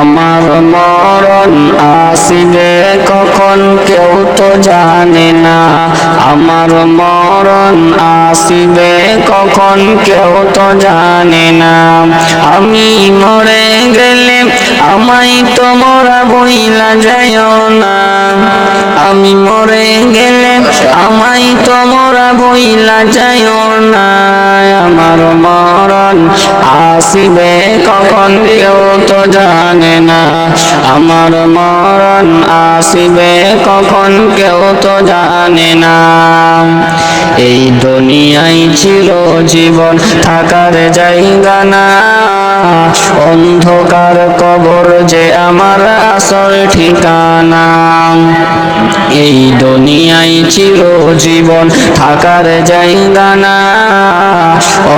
আমার মরণ আসিবে কখন কেউ তো জানে না। আমার মরণ আসিবে কখন কেউ তো জানে না। আমি মরে গেলে আমাই তোমরা বইলা যায় না। আমি মরে গেলে আমাই তোমরা বইলা যায় না। আমার মরণ আসিবে কখন কেউ তো জানে না। আমার মরণ আসিবে কখন কেউ তো জানে না। এই দুনিয়ায় ছিল জীবন, থাকার জায়গা না। অন্ধকার কবর যে আমার আসল ঠিকানা। এই দুনিয়ায় চির জীবন, থাকার জায়গা না।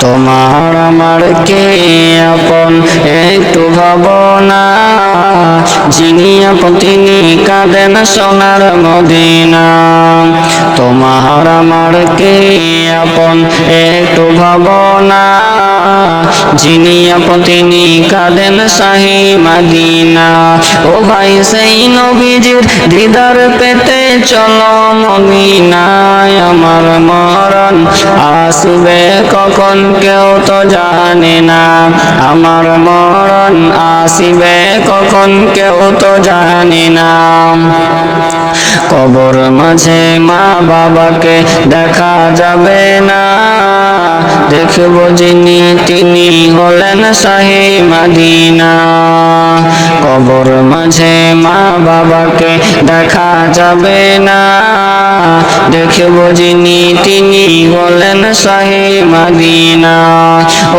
তোমার আমার কে আপন? একটু ভাবনা। যিনি আপন, তিনি কাঁদেন সোনার মদিনা। তোমার আমার কে আপন? একটু ভাবনা। যিনি আপন, তিনি কাঁদেন শাহী মাদিনা। ও ভাই, সেই নবীজির দিদার পেতে চলো মদিনায় আমার মরণ আসবে কখন কেউ তো জানে না। আমার মরণ আসবে কখন কেউ তো জানে না। কবর মাঝে মা বাবাকে দেখা যাবে না। দেখব যিনি তিনি হলেন শাহী মাদিনা। কবর মাঝে মা বাবাকে দেখা যাবে না। দেখব যিনি তিনি হলেন শাহী মাদিনা।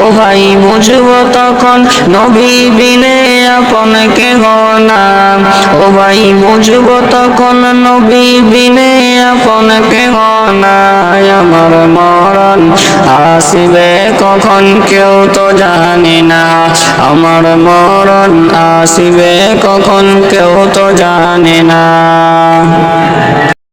ও ভাই, বুঝব তখন নবী বিনে আপন কে না। ও ভাই, বুঝব তখন নবী বিনে আপন কে না। আমার মরণ আসিবে কখন কেউ তো জানে না। আমার মরণ আসিবে কখন কেউ তো জানে না।